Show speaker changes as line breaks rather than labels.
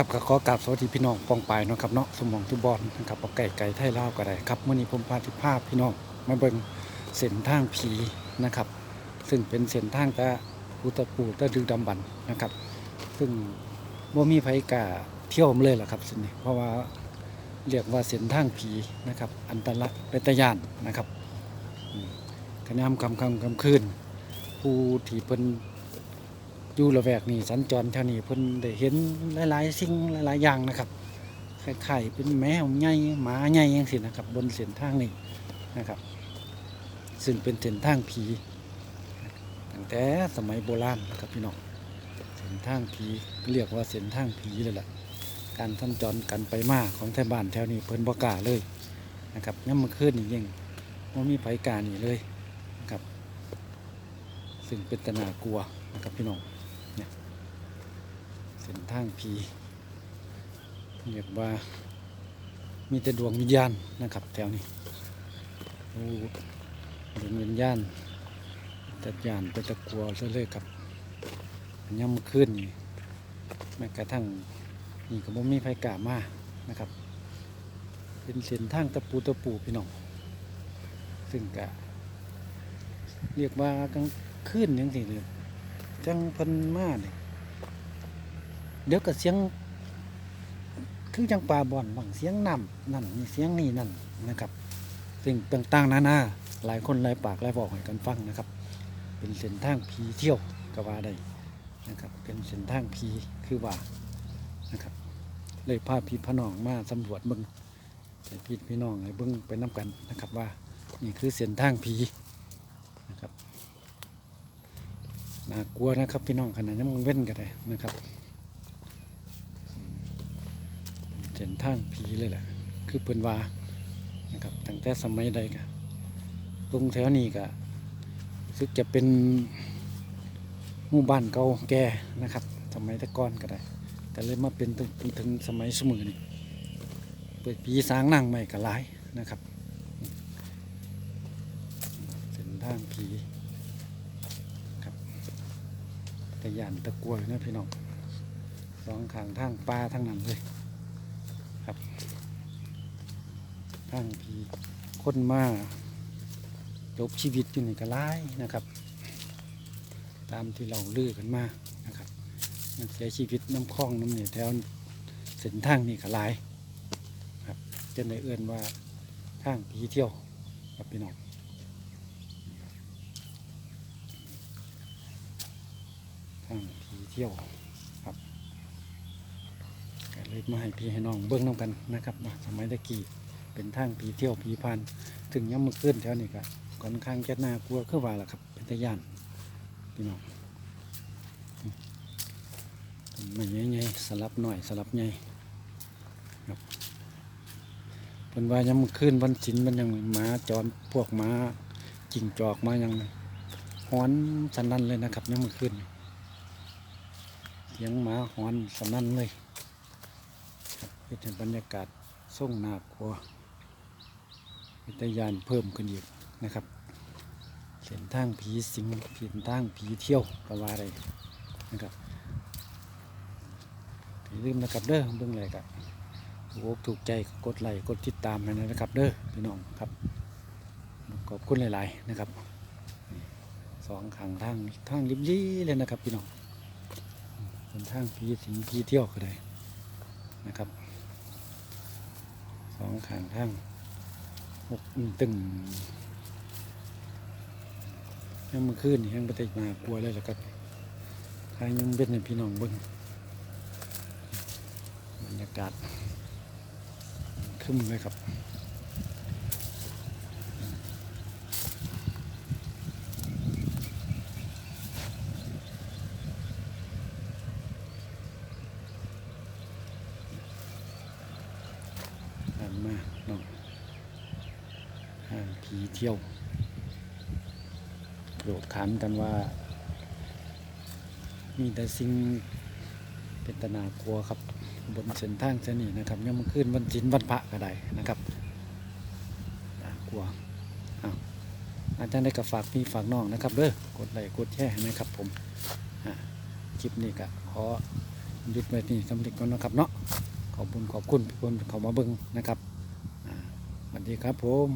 ครับก็ขอกราบสวัสดีพี่น้องปองปายเนาะครับเนาะสมองทุบอลนะครับเอาไก่ไก่ไทยลาวก็ได้ครับเมื่อนี้ผมพาทิภาพพี่น้องมาเบิ่งเส้นทางผีนะครับ ซึ่งเป็นเส้นทางตะอุตะปูตะดึกดำบรรพ์นะครับ ซึ่งบ่มีไผกล้าเที่ยวมาเลยล่ะครับส้นนี้เพราะว่าเรียกว่าเส้นทางผีนะครับ อันตรายเป็นตะยานนะครับขณะคำคำคำคืนผู้ที่เพิ่น อยู่ละแวกนี้สัญจรแถวนี้เพิ่นได้เห็นหลายๆสิ่งหลายๆอย่างนะครับคล้ายๆเป็นแมวใหญ่หมาใหญ่จังซี่นะครับ บนเส้นทางนี้นะครับ ซึ่งเป็นเส้นทางผีตั้งแต่สมัยโบราณนะครับพี่น้องเส้นทางผีเรียกว่าเส้นทางผีเลยล่ะการสัญจรกันไปมาของไทยบ้านแถวนี้เพิ่นบ่กล้าเลยนะครับย่ำมื้อคืนนี่ยังบ่มีไผกล้านี่เลยนะครับ ซึ่งเป็นตนากลัวนะครับพี่น้อง ส้นทางผีเรียกว่า มีแต่ดวงวิญญาณนะครับ แถวนี้ดวงวิญญาณแต่ยานไปตะกัวซะเลยครับย่ำขึ้นแม้กระทั่งนี่ก็บ่มีไฟกล้ามานะครับ เป็นเส้นทางตะปูตะปูพี่น้องซึ่งกะเรียกว่ากลางคืนยังสิเลยจังพันมาเนี่ย เดี๋ยวก็เสียง คือจังปลาบอนบางเสียงน้ำนั่นนี่เสียงนี่นั่นนะครับสิ่งต่างๆนานาหลายคนหลายปากหลายบอกให้กันฟังนะครับ เป็นเส้นทางผีเที่ยวก็ว่าได้นะครับ เป็นเส้นทางผีคือว่านะครับ เลยพาพี่พี่น้องมาสำรวจเบิ้งแต่พี่พี่น้องให้เบิ้งไปน้กันนะครับว่านี่คือเส้นทางผีนะครับน่ากลัวนะครับพี่น้องขนาดนี้มันเว้นกันเลยนะครับ เส้น ทางผีเลยแหละคือเปิ้นว่านะครับตั้งแต่สมัยใดกะตรงแถวนี้กะซึกจะเป็นหมู่บ้านเก่าแก่นะครับ สมัยตะก่อนก็ได้ก็เลยมาเป็นถึงถึงสมัยสมือนี่เปิดผีสางนั่งใหม่ก็หลายนะครับเส้นทางผีครับแต่ยานตะกวยนะพี่น้องสองข้างทางปลาทั้งนั้นเลย ทางผีคนมาจบชีวิตอยู่ในกระไลายนะครับ ตามที่เราลือกันมานะครับมันเสียชีวิตน้ำคลองน้ำเหนี่ยแถวเส้นทางนี่กระไลครับจะในเอื้อนว่าทางผีเที่ยวครับพี่น้องทางผีเที่ยว เลยมาให้พี่ให้น้องเบิ้งน้ำกันนะครับว่าสมัยตะกี้เป็นทางผีเที่ยวผีพันถึงย้ำมือขึ้นแถวนี้ก็ค่อนข้างจะน่ากลัวคือว่าล่ะครับ เป็นตะย่านพี่น้องไม่ใหญ่ๆสลับหน่อยสลับใหญ่ครับเป็นว่าย้ำมือขึ้นวันศิลมันยังหมาจรพวกหมาจิงจอกมายังหอนสนั่นเลยนะครับย้ำมือขึ้นเสียงหมาหอนสนั่นเลย เป็นบรรยากาศส่งน่ากลัววิทยานเพิ่มขึ้นอีกนะครับเส้นทางผีสิงเส้นทางผีเที่ยวก็ว่าอะไรนะครับอย่าลืมนะครับเด้อเบื้องไรกับถูกอกถูกใจกดไลค์กดติดตามให้นะครับ เด้อพี่น้องครับขอบคุณหลาย ๆ นะครับสองข้างทางทางริบลี่เลยนะครับพี่น้องเป็นทางผีสิงผีเที่ยวก็ได้นะครับ สองข้างทางหกตึงยังมือขึ้นยังปติมากลัวเลยแล้วครับทางยังเป็นให้พี่น้องเบิ้งบรรยากาศขึ้นเลยครับผ่านมาน้องทางผีเที่ยวโดดขานกันว่า มีแต่สิ่งเป็นตนากลัวครับ บนเส้นทางเส้นนี้นะครับยังมาขึ้นวันจินวันพระก็ได้นะครับน่ากลัวอ้าวอาจารย์ได้กับฝากพี่ฝากน้องนะครับเด้อกดไลค์กดแชร์นะครับผมคลิปนี้ก็ขอหยุดไว้นี่สำเร็จก่อนนะครับเนาะ ขอบคุณขอบคุณพี่คนเขามาเบิ้งนะครับสวัสดีครับผม